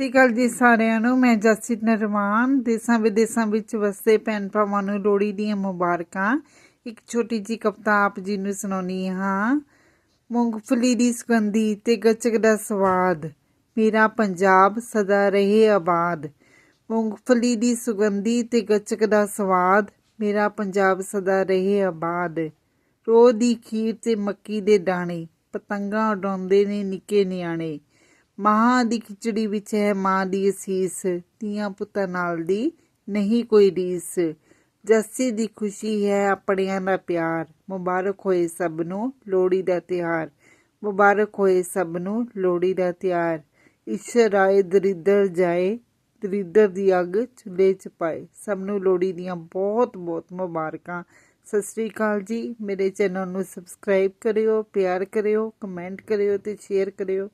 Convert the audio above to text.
ਸਤਿ ਸ਼੍ਰੀ ਅਕਾਲ ਜੀ ਸਾਰਿਆਂ ਨੂੰ। ਮੈਂ ਜਸਪ੍ਰੀਤ ਨਰਮਾਨ ਦੇਸਾਂ ਵਿਦੇਸਾਂ ਵਿੱਚ ਵਸਦੇ ਭੈਣ ਭਰਾਵਾਂ ਨੂੰ ਲੋਹੜੀ ਦੀਆਂ ਮੁਬਾਰਕਾਂ। ਇੱਕ ਛੋਟੀ ਜੀ ਕਵਿਤਾ ਆਪ ਜੀ ਨੂੰ ਸੁਣਾਉਣੀ ਹਾਂ। ਮੂੰਗਫਲੀ ਦੀ ਸੁਗੰਧੀ ਤੇ ਗੱਚਕ ਦਾ ਸਵਾਦ। ਮੇਰਾ ਪੰਜਾਬ ਸਦਾ ਰਹੇ ਆਬਾਦ। ਮੂੰਗਫਲੀ ਦੀ ਸੁਗੰਧੀ ਤੇ ਗੱਚਕ ਦਾ ਸਵਾਦ। ਮੇਰਾ ਪੰਜਾਬ ਸਦਾ ਰਹੇ ਆਬਾਦ। ਰੋਹ ਦੀ ਖੀਰ ਤੇ ਮੱਕੀ ਦੇ ਦਾਣੇ। ਪਤੰਗਾਂ ਉਡਾਉਂਦੇ ਨੇ ਨਿੱਕੇ ਨਿਆਣੇ। ਮਾਂ ਦੀ ਖਿਚੜੀ ਵਿੱਚ ਹੈ, ਮਾਂ ਦੀ ਅਸੀਸ, ਧੀਆਂ ਪੁੱਤਾਂ ਨਾਲ ਦੀ ਨਹੀਂ ਕੋਈ ਰੀਸ ਜੱਸੀ ਦੀ ਖੁਸ਼ੀ ਹੈ ਆਪਣਿਆਂ ਦਾ ਪਿਆਰ। ਮੁਬਾਰਕ ਹੋਏ ਸਭ ਨੂੰ ਲੋਹੜੀ ਦਾ ਤਿਉਹਾਰ। ਮੁਬਾਰਕ ਹੋਏ ਸਭ ਨੂੰ ਲੋਹੜੀ ਦਾ ਤਿਉਹਾਰ। ਈਸ਼ਰ ਆਏ ਦਰਿਦਰ ਜਾਏ, ਦਰਿਦਰ ਦੀ ਅੱਗ ਚੁੱਲ੍ਹੇ 'ਚ ਪਾਏ। ਸਭ ਨੂੰ ਲੋਹੜੀ ਦੀਆਂ ਬਹੁਤ ਬਹੁਤ ਮੁਬਾਰਕਾਂ। ਸਤਿ ਸ੍ਰੀ ਅਕਾਲ ਜੀ। ਮੇਰੇ ਚੈਨਲ ਨੂੰ ਸਬਸਕ੍ਰਾਈਬ ਕਰਿਓ, ਪਿਆਰ ਕਰਿਓ, ਕਮੈਂਟ ਕਰਿਓ ਤੇ ਸ਼ੇਅਰ ਕਰਿਓ।